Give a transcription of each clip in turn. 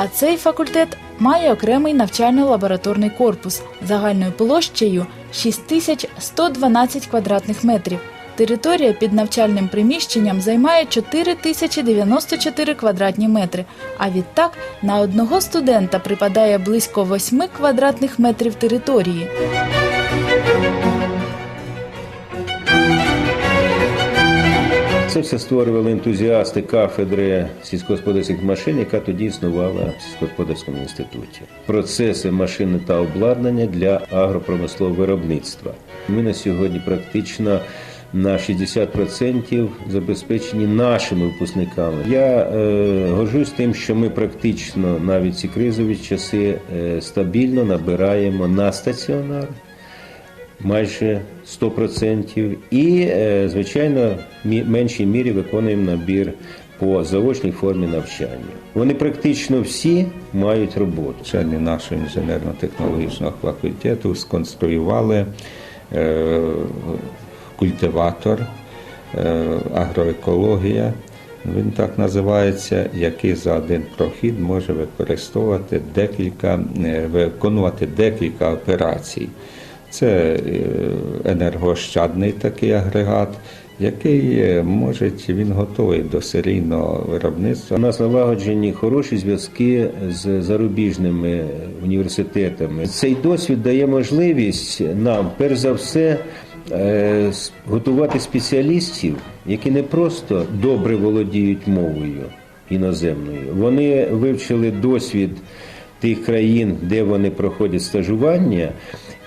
А цей факультет має окремий навчально-лабораторний корпус загальною площею 6112 квадратних метрів. Територія під навчальним приміщенням займає 4094 квадратні метри, а відтак на одного студента припадає близько 8 квадратних метрів території. Це все створювали ентузіасти кафедри сільськогосподарських машин, яка тоді існувала в сільськогосподарському інституті. Процеси машини та обладнання для агропромислового виробництва. Ми на сьогодні практично на 60% забезпечені нашими випускниками. Я е, горжусь тим, що ми практично навіть ці кризові часи е, стабільно набираємо на стаціонар майже 100%. І, е, звичайно, в меншій мірі виконуємо набір по заочній формі навчання. Вони практично всі мають роботу. Вчені нашого інженерно-технологічного факультету сконструювали е, культиватор е, агроекологія. Він так називається, який за один прохід може використовувати декілька, виконувати декілька операцій. Це е, енергоощадний такий агрегат, який е, може він готовий до серійного виробництва. У нас налагоджені хороші зв'язки з зарубіжними університетами. Цей досвід дає можливість нам, перш за все, е, готувати спеціалістів, які не просто добре володіють мовою іноземною. Вони вивчили досвід тих країн, де вони проходять стажування,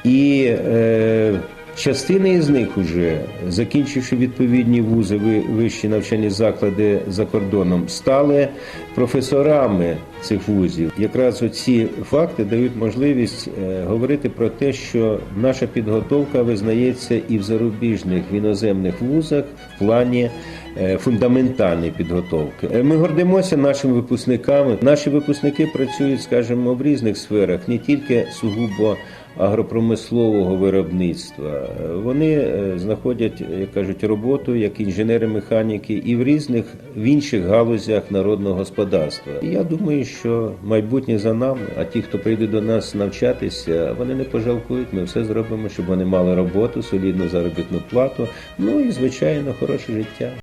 і е, частина із них уже, закінчивши відповідні вузи, ви- вищі навчальні заклади за кордоном, стали професорами цих вузів. Якраз оці факти дають можливість е, говорити про те, що наша підготовка визнається і в зарубіжних в іноземних вузах в плані фундаментальної підготовки. Е, Ми гордимося нашими випускниками. Наші випускники працюють, скажімо, в різних сферах, не тільки сугубо агропромислового виробництва. Вони е, знаходять, як кажуть, роботу як інженери-механіки і в різних в інших галузях народного господарства. І я думаю, що майбутнє за нами. А ті, хто прийде до нас навчатися, вони не пожалкують. Ми все зробимо, щоб вони мали роботу, солідну заробітну плату. Ну і звичайно, хороше життя.